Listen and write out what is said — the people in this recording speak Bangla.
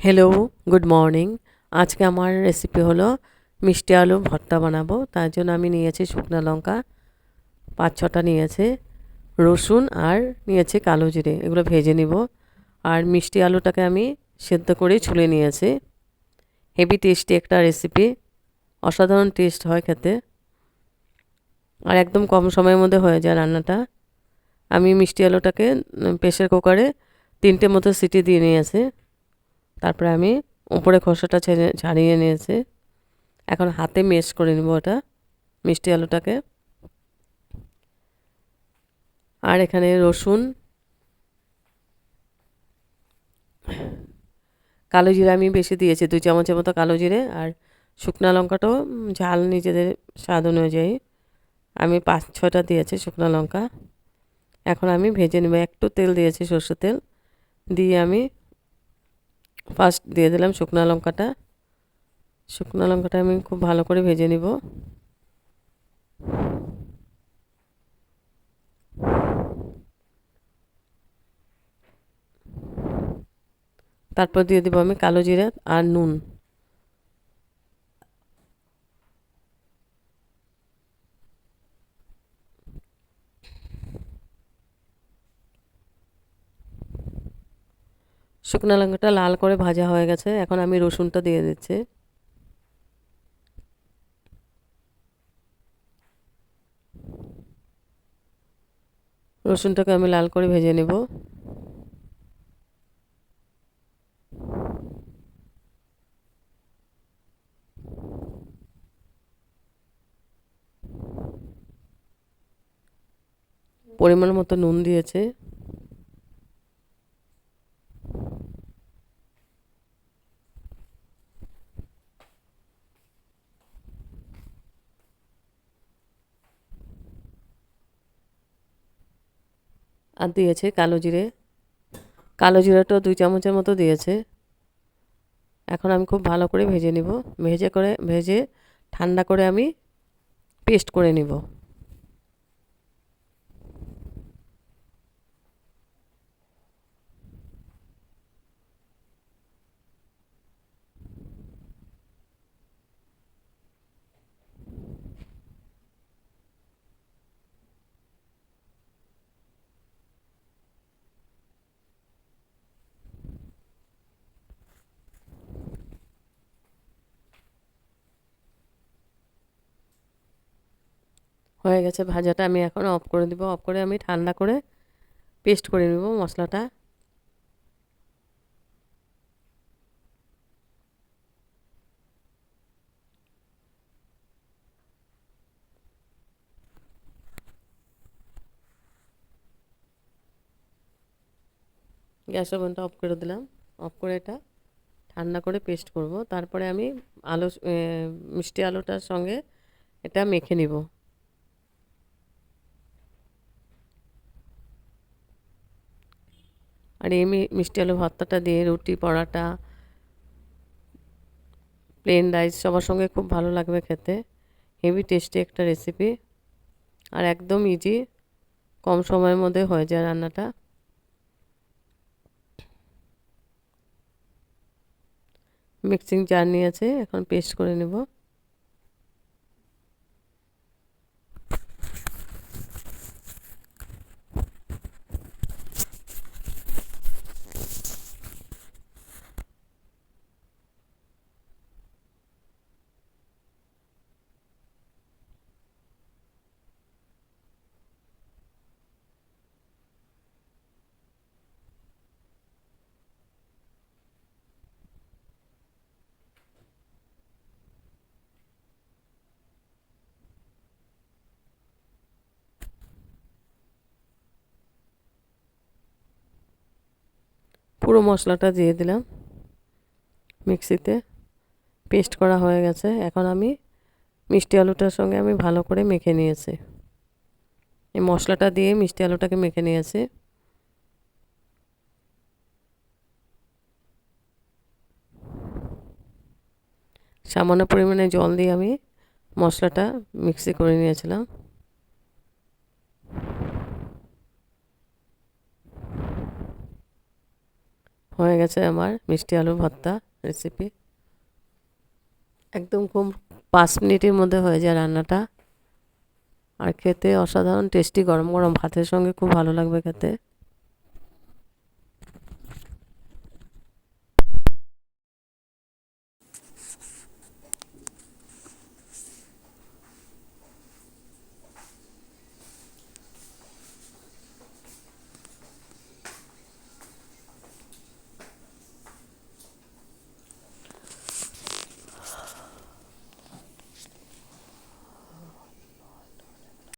হ্যালো গুড মর্নিং আজকে আমার রেসিপি হলো মিষ্টি আলু ভর্তা বানাবো। তার জন্য আমি নিয়েছি শুকনো লঙ্কা, পাঁচ ছটা নিয়েছে রসুন আর নিয়েছি কালো জিরে, এগুলো ভেজে নিব। আর মিষ্টি আলুটাকে আমি সেদ্ধ করে ছুলে নিয়েছি। হেভি টেস্টি একটা রেসিপি অসাধারণ টেস্ট হয় খেতে। আর একদম কম সময়ের মধ্যে হয়ে যায় রান্নাটা। আমি মিষ্টি আলুটাকে প্রেশার কুকারে তিনটে মতো সিটি দিয়ে নিয়েছি। তারপরে আমি উপরে খোসাটা ছেড়ে ছাড়িয়ে নিয়েছি। এখন হাতে মেশ করে নেব ওটা, মিষ্টি আলুটাকে। আর এখানে রসুন, কালো জিরে আমি বেশি দিয়েছি, দুই চামচের মতো কালো জিরে আর শুকনো লঙ্কাটাও ঝাল নিজেদের স্বাদ অনুযায়ী। আমি পাঁচ ছটা দিয়েছি শুকনো লঙ্কা। এখন আমি ভেজে নেব, একটু তেল দিয়েছি সর্ষের তেল। দিয়ে আমি ফার্স্ট দিয়ে দিলাম শুকনো লঙ্কাটা। শুকনো লঙ্কাটা আমি খুব ভালো করে ভেজে নিব। তারপর দিয়ে দেবো আমি কালো জিরা আর নুন। শুকনো লঙ্কাটা লাল করে ভাজা হয়ে গেছে। এখন আমি রসুনটা দিয়ে দিচ্ছি। রসুনটাকে আমি লাল করে ভেজে নেব। পরিমাণ মতো নুন দিয়েছে। আর দিয়েছে কালো জিরে। কালো জিরাটাও দুই চামচের মতো দিয়েছে। এখন আমি খুব ভালো করে ভেজে নিব। ভেজে করে, ভেজে ঠান্ডা করে আমি পেস্ট করে নিব। হয়ে গেছে ভাজাটা, আমি এখন অফ করে দেবো। অফ করে আমি ঠান্ডা করে পেস্ট করে নেব মশলাটা। গ্যাস ওভেনটা অফ করে দিলাম। অফ করে এটা ঠান্ডা করে পেস্ট করব। তারপরে আমি আলু মিষ্টি আলুটার সঙ্গে এটা মেখে নিব। আর এই মিষ্টি আলু ভর্তাটা দিয়ে, রুটি, পরাটা প্লেন রাইস সবার সঙ্গে খুব ভালো লাগবে খেতে। হেভি টেস্টি একটা রেসিপি আর একদম ইজি কম সময়ের মধ্যে হয়ে যায় রান্নাটা। মিক্সিং জার নিয়েছে, এখন পেস্ট করে নেব। পুরো মশলাটা দিয়ে দিলাম। মিক্সিতে পেস্ট করা হয়ে গেছে। এখন আমি মিষ্টি আলুটার সঙ্গে আমি ভালো করে মেখে নিয়েছি। এই মশলাটা দিয়ে মিষ্টি আলুটাকে মেখে নিয়েছি। সামান্য পরিমাণে জল দিয়ে আমি মশলাটা মিক্সি করে নিয়েছিলাম। হয়ে গেছে আমার মিষ্টি আলু ভর্তা রেসিপি একদম খুব পাঁচ মিনিটের মধ্যে হয়ে যায় রান্নাটা। আর খেতে অসাধারণ টেস্টি গরম গরম। ভাতের সঙ্গে খুব ভালো লাগবে খেতে।